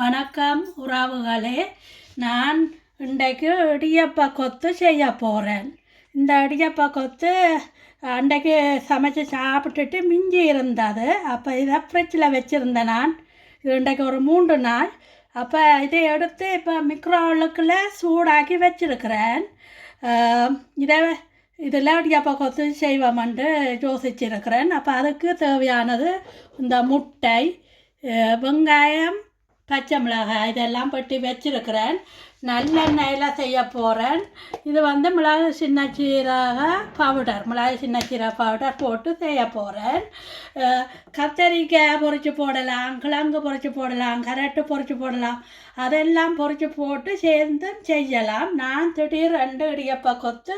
வணக்கம் உறவுகளே. நான் இன்றைக்கு இடியப்ப கொத்து செய்ய போகிறேன் இந்த இடியப்ப கொத்து அன்றைக்கு சமைச்சு சாப்பிட்டுட்டு மிஞ்சி இருந்தது. அப்போ இதை ஃப்ரிட்ஜில் வச்சுருந்தேன் நான். இது இன்றைக்கு ஒரு மூன்று நாள். அப்போ இதை எடுத்து இப்போ மிக்ரோவலுக்குள்ள சூடாக்கி வச்சுருக்கிறேன். இதை இதில் இடியப்ப கொத்து செய்வோம்ட்டு யோசிச்சிருக்கிறேன். அப்போ அதுக்கு தேவையானது இந்த முட்டை வெங்காயம் பச்சை மிளகாய் இதெல்லாம் பட்டி வச்சிருக்கிறேன். நல்லெண்ணெயில் செய்ய போகிறேன் இது வந்து மிளகு சின்ன சீரக பவுடர் மிளகு சின்ன சீரக பவுடர் போட்டு செய்ய போகிறேன் கத்தரிக்காய் பொறிச்சு போடலாம் கிழங்கு பொரிச்சு போடலாம் கரட்டு பொரிச்சு போடலாம். அதெல்லாம் பொறிச்சு போட்டு சேர்ந்து செய்யலாம். நான் திடீர் ரெண்டு இடியப்ப கொத்து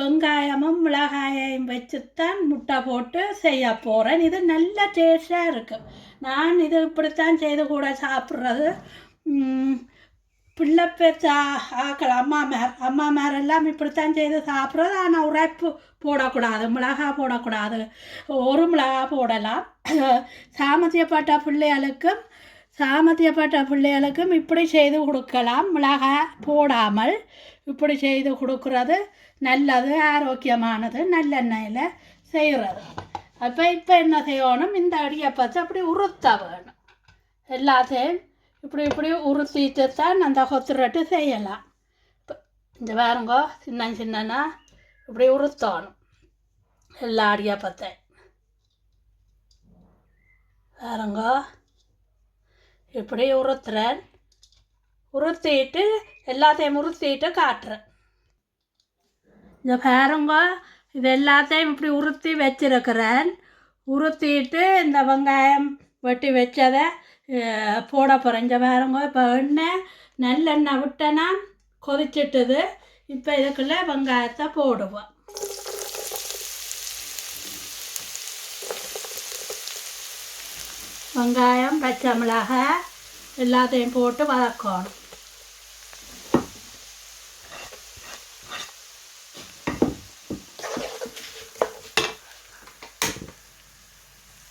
வெங்காயமும் மிளகாயையும் வச்சுத்தான் முட்டை போட்டு செய்ய போகிறேன் இது நல்ல டேஸ்டாக இருக்குது நான் இது இப்படித்தான் செய்து கூட சாப்பிட்றது. பிள்ளை பெற்ற ஆக்கள் அம்மா மேர் அம்மா மேர் எல்லாம் இப்படித்தான் செய்து சாப்பிட்றது. ஆனால் உரைப்பு போடக்கூடாது மிளகா போடக்கூடாது. ஒரு மிளகா போடலாம். சாமத்தியப்பட்ட பிள்ளைகளுக்கும் சாமத்தியப்பட்ட பிள்ளைகளுக்கும் இப்படி செய்து கொடுக்கலாம். மிளகா போடாமல் இப்படி செய்து கொடுக்கறது நல்லது ஆரோக்கியமானது நல்லெண்ணெயில் செய்கிறது. அப்போ இப்போ என்ன செய்யணும்? இந்த அடியப்பத்தை அப்படி உறுத்த வேணும். எல்லாத்தையும் இப்படி இப்படி உறுத்திட்டு தான் அந்த கொத்துரட்டு செய்யலாம் இப்போ இந்த பாருங்கோ சின்ன சின்னனா இப்படி உறுத்தணும் எல்லா அடியப்பத்தை பாருங்கோ இப்படி உறுத்துறேன் உறுத்திட்டு எல்லாத்தையும் உறுத்திட்டு காட்டுறேன். இந்த பாருங்க இது எல்லாத்தையும் இப்படி உறுத்தி வச்சிருக்கிறேன். உறுத்திட்டு இந்த வெங்காயம் வெட்டி வச்சதை போட போகிறேன் இந்த பாருங்க இப்போ எண்ணெய் நல்லெண்ணெய் விட்டேன்னா கொதிச்சிட்டுது இப்போ இதுக்குள்ளே வெங்காயத்தை போடுவோம் வெங்காயம் பச்சை மிளகாய் எல்லாத்தையும் போட்டு வதக்கணும்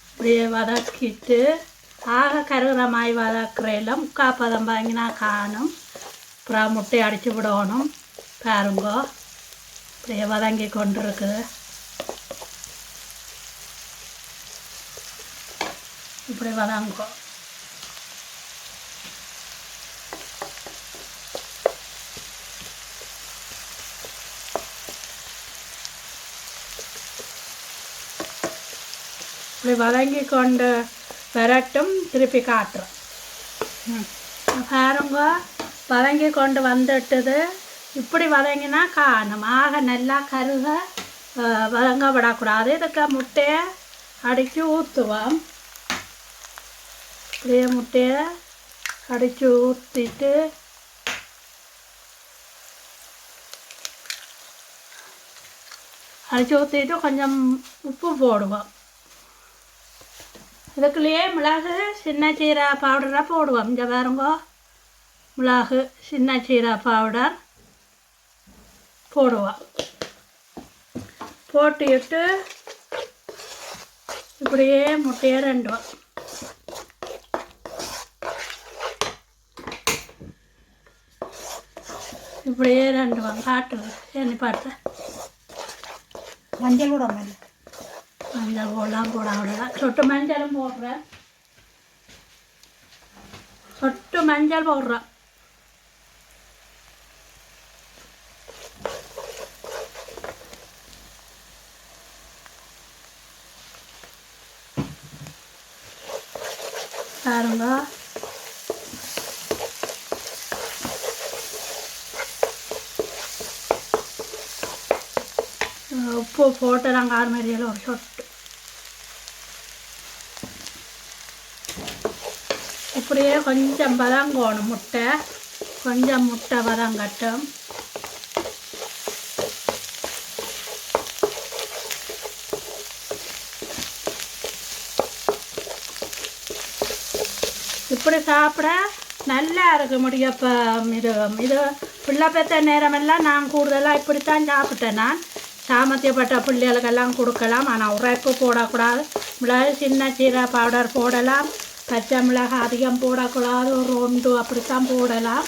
அப்படியே வதக்கிட்டு ஆக கருகிற மாதிரி முக்கால் பதம் வாங்கினா காணும் அப்புறம் முட்டையை அடித்து விடணும் பாருங்கோ இப்படியே வதங்கி கொண்டுருக்குது இப்படி வதங்கோ இப்படி வதங்கி கொண்டு வரட்டும் திருப்பி காட்டுறோம் பாருங்க வதங்கி கொண்டு வந்துட்டுது இப்படி வதங்கினா காணும் ஆக நல்லா கருக வதங்க விடக்கூடாது இதுக்கு முட்டையை அடித்து ஊற்றுவோம் இப்படியே முட்டையை அடித்து ஊற்றிட்டு அடித்து ஊற்றிட்டு கொஞ்சம் உப்பு போடுவோம் இதுக்குள்ளேயே மிளகு சின்ன சீரா பவுடராக போடுவோம். இங்கே பாருங்க. மிளகு சின்ன சீரா பவுடர் போடுவோம். போட்டுட்டு இப்படியே முட்டையை ரெண்டுவோம். இப்படியே ரெண்டுவோம். காட்டு என்ன பார்த்தேன் மஞ்சள் கூட மேலே மஞ்சள் போடலாம் போட அவ்வளோதான் சொட்டு மஞ்சளும் போடுறேன். சொட்டு மஞ்சள் போடுறேன். பாருங்க. உப்பு போட்டு நாங்கள் ஆறு மாதிரியெல்லாம் ஒரு சொட்டு. இப்படியே கொஞ்சம் வதங்கணும் முட்டை கொஞ்சம் முட்டை வதங்கட்டும் இப்படி சாப்பிட நல்லா இருக்கு முடியப்பம் இது இது பிள்ளை பெற்ற நேரமெல்லாம் நான் கூடுதலாக இப்படித்தான் சாப்பிட்டேன் நான் சாமர்த்தியப்பட்ட பிள்ளைகளுக்கெல்லாம் கொடுக்கலாம் ஆனால் உரைப்பு போடக்கூடாது மிளகு சின்ன சீரக பவுடர் போடலாம் பச்சை மிளகாய் அதிகம் போடக்கூடாது ஒரு ஒன்று அப்படித்தான் போடலாம்.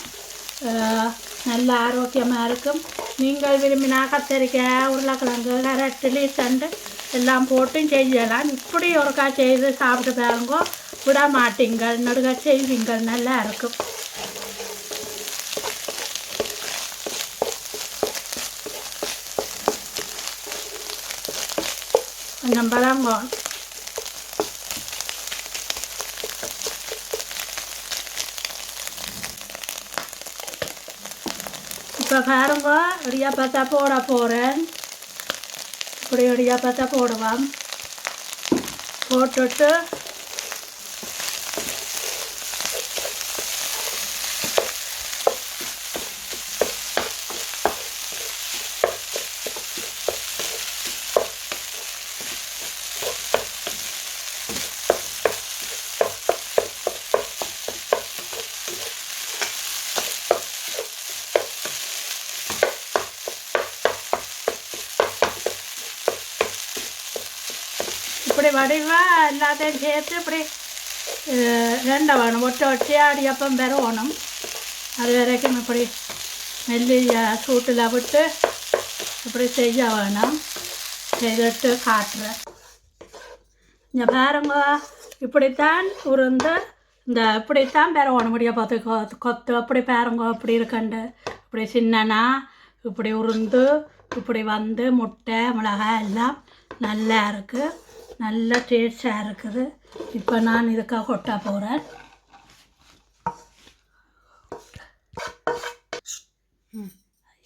நல்ல ஆரோக்கியமாக இருக்கும். நீங்கள் விரும்பினா கத்தரிக்காய் உருளைக்கிழங்கு கரட்டிலி தண்டு எல்லாம் போட்டும் செய்யலாம். இப்படி ஒருக்கா செய்து சாப்பிட்டு பாருங்க விட மாட்டீங்கள். நடுக செய்வீங்கள். நல்லா இருக்கும். நம்ம தான் இப்போ பாருங்க பார்த்தா போட போகிறேன் இப்படி பார்த்தா போடுவான் போட்டுட்டு இப்படி வடிவாக எல்லாத்தையும் சேர்த்து இப்படி ரெண்டை வேணும் ஒட்டை ஒட்டி அடியப்பம் பெறணும் அது வரைக்கும் இப்படி மெல்லிய சூட்டில் விட்டு இப்படி செய்ய வேணும் செய்துட்டு காட்டுறேன் இங்கே பாருங்க இப்படித்தான் உருந்து இந்த இப்படித்தான் பெறணும் முடிய பார்த்து கொ- கொத்து அப்படி பாருங்க அப்படி இருக்கண்டு இப்படி சின்னனா இப்படி உருந்து இப்படி வந்து முட்டை மிளகாய் எல்லாம் நல்லா இருக்குது நல்ல டேஸ்டாக இருக்குது. இப்போ நான் இதுக்காக கொட்டா போகிறேன்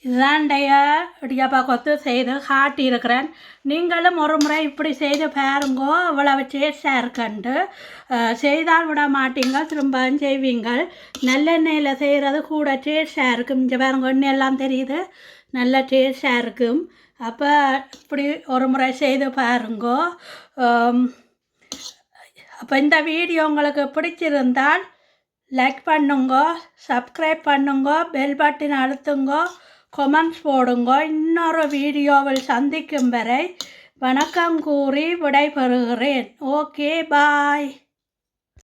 இதாண்டைய இடியாப்பா கொத்து செய்து காட்டியிருக்கிறேன். நீங்களும் ஒரு முறை இப்படி செய்து பாருங்கோ இவ்வளவு டேஸ்டாக இருக்கண்டு செய்தால் விட மாட்டீங்க திரும்பவும் செய்வீங்கள். நல்லெண்ணெயில் செய்கிறது கூட டேஸ்டாக இருக்கும். இங்கே பாருங்க எண்ணெய் எல்லாம் தெரியுது. நல்ல டேஸ்டாக இருக்கும். அப்போ இப்படி ஒரு முறை செய்து பாருங்கோ. அப்போ இந்த வீடியோ உங்களுக்கு பிடிச்சிருந்தால் லைக் பண்ணுங்க சப்ஸ்கிரைப் பண்ணுங்க பெல் பட்டன் அழுத்துங்க கொமெண்ட்ஸ் போடுங்க. இன்னொரு வீடியோவில் சந்திக்கும் வரை வணக்கம் கூறி விடைபெறுகிறேன். Okay bye